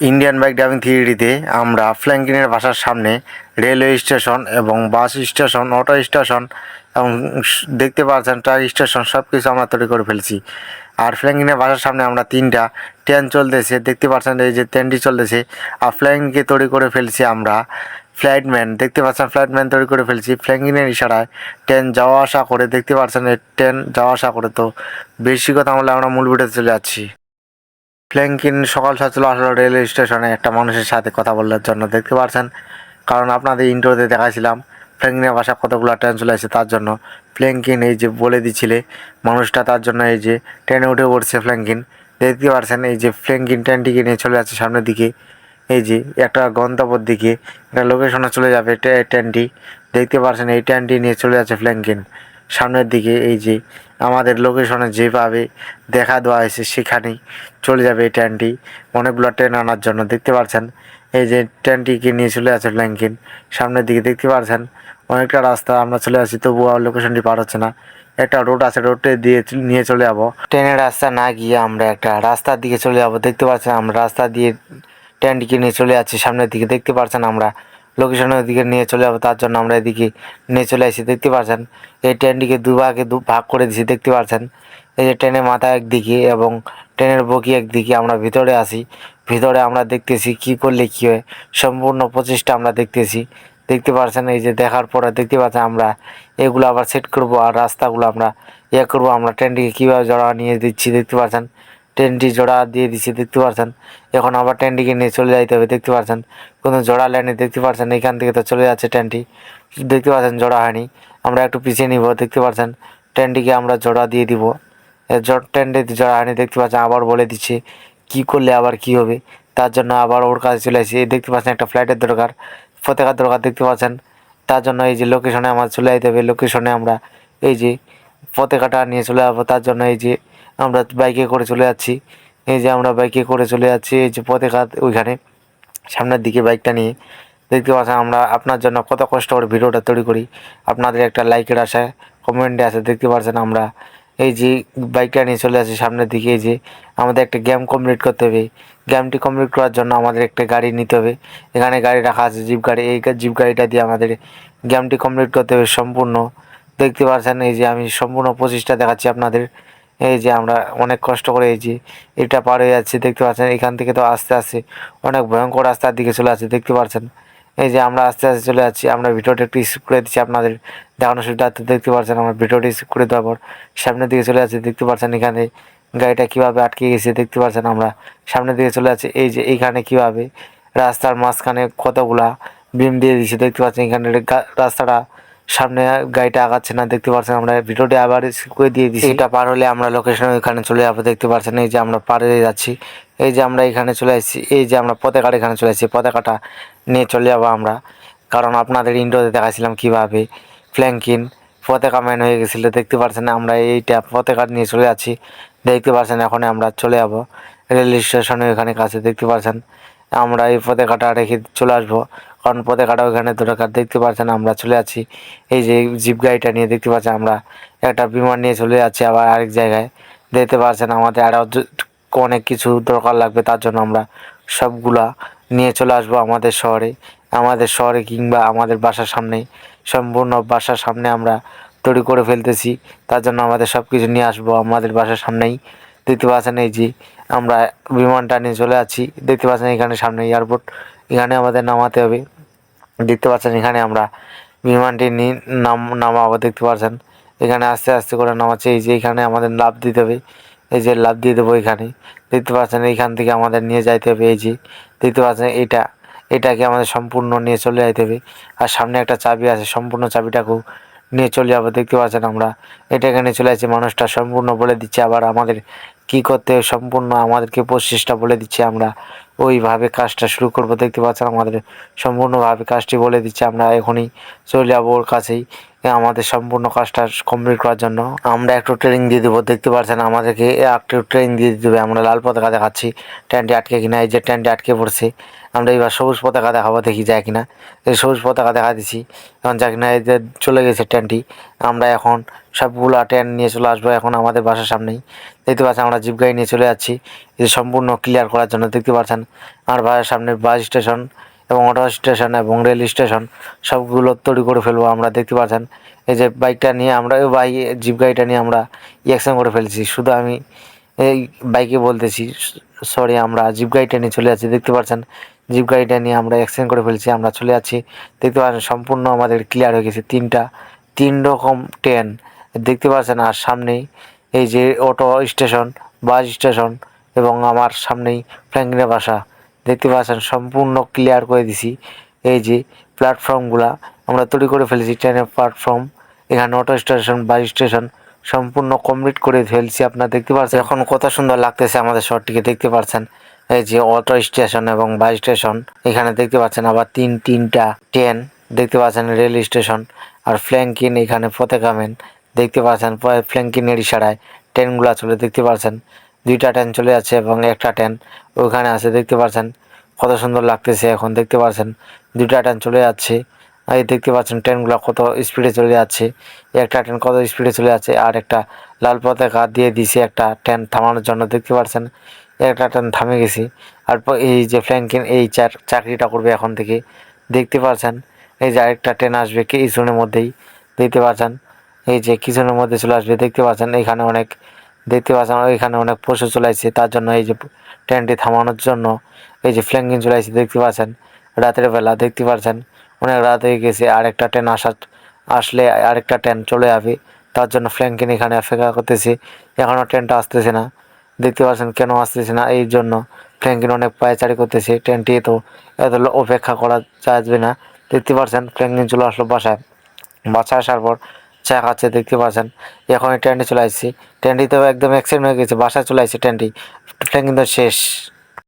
Indian bike driving থ্রিডিতে আমরা ফ্ল্যাঙ্কিনের বাসার সামনে রেলওয়ে স্টেশন এবং বাস স্টেশন অটো স্টেশন এবং দেখতে পাচ্ছেন ট্রাক স্টেশন সব কিছু আমরা তৈরি করে ফেলছি। আর ফ্ল্যাঙ্কিনের বাসার সামনে আমরা তিনটা ট্রেন চলতেছে, দেখতে পাচ্ছেন এই যে ট্রেনটি চলতেছে। আর ফ্ল্যাঙ্কিনকে তৈরি করে ফেলছি আমরা ফ্লাইটম্যান দেখতে পাচ্ছেন ফ্লাইটম্যান তৈরি করে ফেলছি। ফ্ল্যাঙ্কিনের ইশারায় ট্রেন যাওয়া আসা করে, দেখতে পাচ্ছেন ট্রেন যাওয়া আসা করে তো বেশি কথা বলে আমরা মূল ভিডিওতে চলে যাচ্ছি। ফ্ল্যাঙ্কিন সকাল সকাল আসলো রেলওয়ে স্টেশনে একটা মানুষের সাথে কথা বলার জন্য দেখতে পাচ্ছেন কারণ আপনাদের ইন্টারভিউতে দেখাইছিলাম ফ্ল্যাঙ্কিনের বাসা কতগুলো ট্রেন চলে আসছে তার জন্য। ফ্ল্যাঙ্কিন এই যে বলে দিছিলে, মানুষটা তার জন্য এই যে ট্রেনে উঠে পড়ছে ফ্ল্যাঙ্কিন দেখতে পাচ্ছেন এই যে ফ্ল্যাঙ্কিন ট্রেনটিকে নিয়ে চলে যাচ্ছে সামনের দিকে। এই যে একটা গন্তব্যের দিকে, একটা লোকেশনে চলে যাবে ট্রে- ট্রেনটি দেখতে পাচ্ছেন এই ট্রেনটি নিয়ে চলে যাচ্ছে ফ্ল্যাঙ্কিন সামনের দিকে এই যে আমাদের লোকেশনে যেভাবে দেখা দেওয়া হয়েছে সেখানেই চলে যাবে এই ট্রেনটি। অনেকগুলো ট্রেন আনার জন্য, দেখতে পাচ্ছেন এই যে ট্রেনটিকে নিয়ে চলে আছে ফ্ল্যাঙ্কিন সামনের দিকে দেখতে পাচ্ছেন অনেকটা রাস্তা আমরা চলে আসি, তবুও লোকেশনটি পার হচ্ছে না। একটা রোড আছে রোডে দিয়ে নিয়ে চলে যাব। ট্রেনের রাস্তা না গিয়ে আমরা একটা রাস্তার দিকে চলে যাব, দেখতে পাচ্ছেন আমরা রাস্তা দিয়ে ট্রেনটিকে নিয়ে চলে যাচ্ছি, সামনের দিকে দেখতে পাচ্ছেন আমরা। লোকেশনের দিকে নিয়ে চলে যাব, তার জন্য আমরা এদিকে নিয়ে চলে আসি, দেখতে পাচ্ছেন এই ট্রেনটিকে দুভাগে দু ভাগ করে দিয়েছি দেখতে পাচ্ছেন এই যে ট্রেনের মাথা একদিকে এবং ট্রেনের বগি একদিকে আমরা ভিতরে আসি, ভিতরে আমরা দেখতেছি কি করলে কী হয়, সম্পূর্ণ প্রচেষ্টা আমরা দেখতেছি। দেখতে পাচ্ছেন এই যে দেখার পরে দেখতে পাচ্ছেন আমরা, এগুলো আবার সেট করব আর রাস্তাগুলো আমরা ইয়ে করব, আমরা ট্রেনটিকে কীভাবে জড়া নিয়ে দিচ্ছি, দেখতে পাচ্ছেন ট্রেনটি জোড়া দিয়ে দিচ্ছি দেখতে পাচ্ছেন এখন আবার ট্রেনটিকে নিয়ে চলে যাইতে হবে, দেখতে পাচ্ছেন কোনো জোড়া লাইনে দেখতে পাচ্ছেন এখান থেকে তো চলে যাচ্ছে ট্রেনটি। দেখতে পাচ্ছেন, জোড়া হয়নি। আমরা একটু পিছিয়ে নিব, দেখতে পাচ্ছেন? ট্রেনটিকে আমরা জোড়া দিয়ে দিব। ট্রেনটি জোড়া হয়নি, দেখতে পাচ্ছেন? আবার বলে দিচ্ছে, কি করলে আবার কি হবে? তার জন্য আবার ওর কাছে চলে আসি। দেখতে পাচ্ছেন, একটা ফ্লাইটের দরকার, পতাকার দরকার, দেখতে পাচ্ছেন? তার জন্য এই যে লোকেশনে আমার চলে যেতে হবে লোকেশনে আমরা এই যে পতাকাটা নিয়ে চলে যাব, তার জন্য এই যে আমরা বাইকে করে চলে যাচ্ছি। এই যে আমরা বাইকে করে চলে যাচ্ছি, এই যে পতাকা ওইখানে, সামনের দিকে বাইকটা নিয়ে। দেখতে পাচ্ছেন আমরা আপনার জন্য কত কষ্ট করে ভিডিওটা তৈরি করি। আপনাদের একটা লাইকের আশায় কমেন্টে আছে, দেখতে পাচ্ছেন আমরা। এই যে বাইকটা নিয়ে চলে আসি সামনের দিকে, এই যে আমাদের একটা গেম কমপ্লিট করতে হবে। গেমটি কমপ্লিট করার জন্য আমাদের একটা গাড়ি নিতে হবে। এখানে গাড়ি রাখা আছে জিপ গাড়ি। এই জিপ গাড়িটা দিয়ে আমাদের গেমটি কমপ্লিট করতে হবে সম্পূর্ণ। দেখতে পাচ্ছেন এই যে আমি সম্পূর্ণ প্রচেষ্টা দেখাচ্ছি আপনাদের। এই যে আমরা অনেক কষ্ট করে এই যে এটা পার হয়ে যাচ্ছি, দেখতে পাচ্ছেন, এখান থেকে তো আস্তে আস্তে অনেক ভয়ঙ্কর রাস্তার দিকে চলে আসছে দেখতে পাচ্ছেন। এই যে আমরা আস্তে আস্তে চলে যাচ্ছি, আমরা ভিডিওটা একটু স্কিপ করে দিচ্ছি, আপনাদের দেখানোর সুবিধার্থে দেখতে পাচ্ছেন, আমরা ভিডিওটি স্কিপ করে দেওয়ার পর সামনের দিকে চলে যাচ্ছি, দেখতে পাচ্ছেন এখানে গাড়িটা কীভাবে আটকে গেছে, দেখতে পাচ্ছেন আমরা সামনের দিকে চলে যাচ্ছি, এই যে এইখানে কীভাবে রাস্তার মাঝখানে কতগুলা বিম দিয়ে দিচ্ছে দেখতে পাচ্ছেন এখানে রাস্তাটা সামনে গাড়িটা আগাচ্ছে না, দেখতে পাচ্ছেন আমরা। ভিডিওটি আবার করে দিয়ে দিচ্ছি এটা পার হলে আমরা লোকেশন ওইখানে চলে যাব, দেখতে পাচ্ছেন এই যে আমরা পার যাচ্ছি। এই যে আমরা এখানে চলে আসছি, এই যে আমরা পতাকাটা এখানে চলে আসছি, পতাকাটা নিয়ে চলে যাব আমরা। কারণ আপনাদের ইন্ডোতে দেখাছিলাম কীভাবে ফ্ল্যাঙ্কিন পতাকা ম্যান হয়ে গেছিল, দেখতে পাচ্ছেন আমরা এইটা পতাকা নিয়ে চলে যাচ্ছি। দেখতে পাচ্ছেন এখন আমরা চলে যাব রেল স্টেশনে ওখানে কাছে, দেখতে পাচ্ছেন আমরা এই পতাকাটা রেখে চলে আসব। কারণ পতাকাটা ওখানে দরকার দেখতে পাচ্ছেন আমরা চলে যাচ্ছি। এই যে জিপ গাড়িটা নিয়ে দেখতে পাচ্ছেন আমরা। একটা বিমান নিয়ে চলে যাচ্ছি আবার আরেক জায়গায়। দেখতে পাচ্ছেন আমাদের আরও অনেক কিছু দরকার লাগবে তার জন্য আমরা সবগুলা নিয়ে চলে আসব আমাদের শহরে। আমাদের শহরে কিংবা আমাদের বাসার সামনেই। সম্পূর্ণ বাসার সামনে আমরা তৈরি করে ফেলতেছি। তার জন্য আমাদের সব কিছু নিয়ে আসব আমাদের বাসার সামনেই। দেখতে পাচ্ছেন এই যে আমরা বিমানটা নিয়ে চলে আছি দেখতে পাচ্ছেন এখানে সামনে এয়ারপোর্ট এখানে আমাদের নামাতে হবে। দেখতে পাচ্ছেন, এখানে আমরা বিমানটি নাম নামাবো, দেখতে পাচ্ছেন। এখানে আস্তে আস্তে করে নামাচ্ছে, এই যে এখানে আমাদের লাভ দিতে হবে। এই যে লাভ দিয়ে দেবো এখানে। দেখতে পাচ্ছেন, এইখান থেকে আমাদের নিয়ে যাইতে হবে, এই যে। দেখতে পাচ্ছেন, এটা এটাকে আমাদের সম্পূর্ণ নিয়ে চলে যাইতে হবে। আর সামনে একটা চাবি আছে, সম্পূর্ণ চাবিটাকেও নিয়ে চলে যাব, দেখতে পাচ্ছেন আমরা। এটা এখানে চলে আসছে মানুষটা সম্পূর্ণ বলে দিচ্ছে, আবার আমাদের কি করতে হবে সম্পূর্ণ আমাদেরকে প্রচেষ্টা বলে দিচ্ছে আমরা। ওইভাবে কাজটা শুরু করব, দেখতে পাচ্ছেন আমাদের সম্পূর্ণভাবে কাজটি বলে দিচ্ছে আমরা এখনই চলে যাব ওর কাছেই, আমাদের সম্পূর্ণ কাজটা কমপ্লিট করার জন্য। আমরা একটু ট্রেনিং দিয়ে দেবো, দেখতে পাচ্ছেন আমাদেরকে একটু ট্রেনিং দিয়ে দিতে হবে আমরা লাল পতাকা দেখাচ্ছি ট্রেনটি আটকে কিনা, এই যে ট্রেনটি আটকে পড়ছে। আমরা এবার সবুজ পতাকা দেখাবো, দেখি যায় কিনা। এই সবুজ পতাকা দেখা দিছি এখন যা কিনা, এই যে চলে গেছে ট্রেনটি আমরা এখন সবগুলো ট্রেন নিয়ে চলে আসব, এখন আমাদের বাসার সামনেই। দেখতে পাচ্ছেন আমরা জিপ গাড়ি নিয়ে চলে যাচ্ছি। যে সম্পূর্ণ ক্লিয়ার করার জন্য দেখতে পাচ্ছেন আমার বাসার সামনে বাস স্টেশন এবং অটো স্টেশন এবং রেল স্টেশন সবগুলো তৈরি করে ফেলব আমরা, দেখতে পাচ্ছেন। এই যে বাইকটা নিয়ে আমরা বাইক জিপ গাড়িটা নিয়ে আমরা অ্যাকশন করে ফেলছি। শুধু আমি এই বাইকে বলতেছি সরি আমরা জিপ গাড়িটা নিয়ে চলে যাচ্ছি, দেখতে পাচ্ছেন। জিপ গাড়িটা নিয়ে আমরা অ্যাক্সিডেন্ট করে ফেলছি, আমরা চলে যাচ্ছি। দেখতে পাচ্ছেন সম্পূর্ণ আমাদের ক্লিয়ার হয়ে গেছে তিনটা, তিন রকম ট্রেন দেখতে পাচ্ছেন আর সামনেই এই যে অটো স্টেশন, বাস স্টেশন এবং আমার সামনেই ফ্র্যাঙ্কলিনের বাসা। দেখতে পাচ্ছেন, সম্পূর্ণ ক্লিয়ার করে দিছি। এই যে প্ল্যাটফর্মগুলা আমরা তৈরি করে ফেলেছি ট্রেনের প্ল্যাটফর্ম এখানে অটো স্টেশন, বাস স্টেশন সম্পূর্ণ কমপ্লিট করে ফেলছি আপনারা দেখতে পাচ্ছেন। এখন কত সুন্দর লাগতেছে আমাদের শহরটিকে দেখতে পাচ্ছেন। এই যে অটো স্টেশন এবং বাস স্টেশন, এখানে দেখতে পাচ্ছেন আবার তিন, তিনটা ট্রেন দেখতে পাচ্ছেন রেল স্টেশন আর ফ্ল্যাঙ্কিন এখানে পতাকা ম্যান দেখতে পাচ্ছেন ফ্ল্যাঙ্কিনের ইশারায় ট্রেনগুলো চলে, দেখতে পাচ্ছেন দুইটা ট্রেন চলে যাচ্ছে এবং একটা ট্রেন ওখানে আছে, দেখতে পাচ্ছেন কত সুন্দর লাগতেছে এখন, দেখতে পাচ্ছেন দুইটা ট্রেন চলে যাচ্ছে। এই দেখতে পাচ্ছেন ট্রেনগুলো কত স্পিডে চলে যাচ্ছে। একটা ট্রেন কত স্পিডে চলে যাচ্ছে, আর একটা লাল পতাকা দিয়ে দিছে একটা ট্রেন থামানোর জন্য, দেখতে পাচ্ছেন একটা ট্রেন থামে গেছি। আর এই যে ফ্ল্যাঙ্কিন এই চার চাকরিটা করবে এখন থেকে, দেখতে পাচ্ছেন এই যে আরেকটা ট্রেন আসবে কিছুক্ষণের মধ্যেই, দেখতে পাচ্ছেন এই যে কিছুক্ষণের মধ্যে চলে আসবে, দেখতে পাচ্ছেন এখানে অনেক, দেখতে পাচ্ছেন এখানে অনেক পশু চলাইছে, তার জন্য এই যে ট্রেনটি থামানোর জন্য এই যে ফ্ল্যাঙ্কিং চলাইছে, দেখতে পাচ্ছেন রাতের বেলা, দেখতে পাচ্ছেন অনেক রাত হয়ে গেছে, আরেকটা ট্রেন আসা, আসলে আরেকটা ট্রেন চলে যাবে, তার জন্য ফ্ল্যাঙ্কিন এখানে অপেক্ষা করতেছি এখনও ট্রেনটা আসতেছে না, দেখতে পাচ্ছেন কেন আসতেছে না, এই জন্য ফ্ল্যাঙ্কিন অনেক পায়চারি করতেছে, ট্রেনটি তো এত অপেক্ষা করা যাবে না, দেখতে পাচ্ছেন ফ্ল্যাঙ্কিন চলে আসলো বাসায় বাসায় আসার পর চা খাচ্ছে, দেখতে পাচ্ছেন। এখন ট্রেনটি চলে আসছি। ট্রেনটি তো একদম অ্যাক্সিডেন্ট হয়ে গেছে। বাসায় চলে আসছে ট্রেনটি ট্রেন কিন্তু শেষ।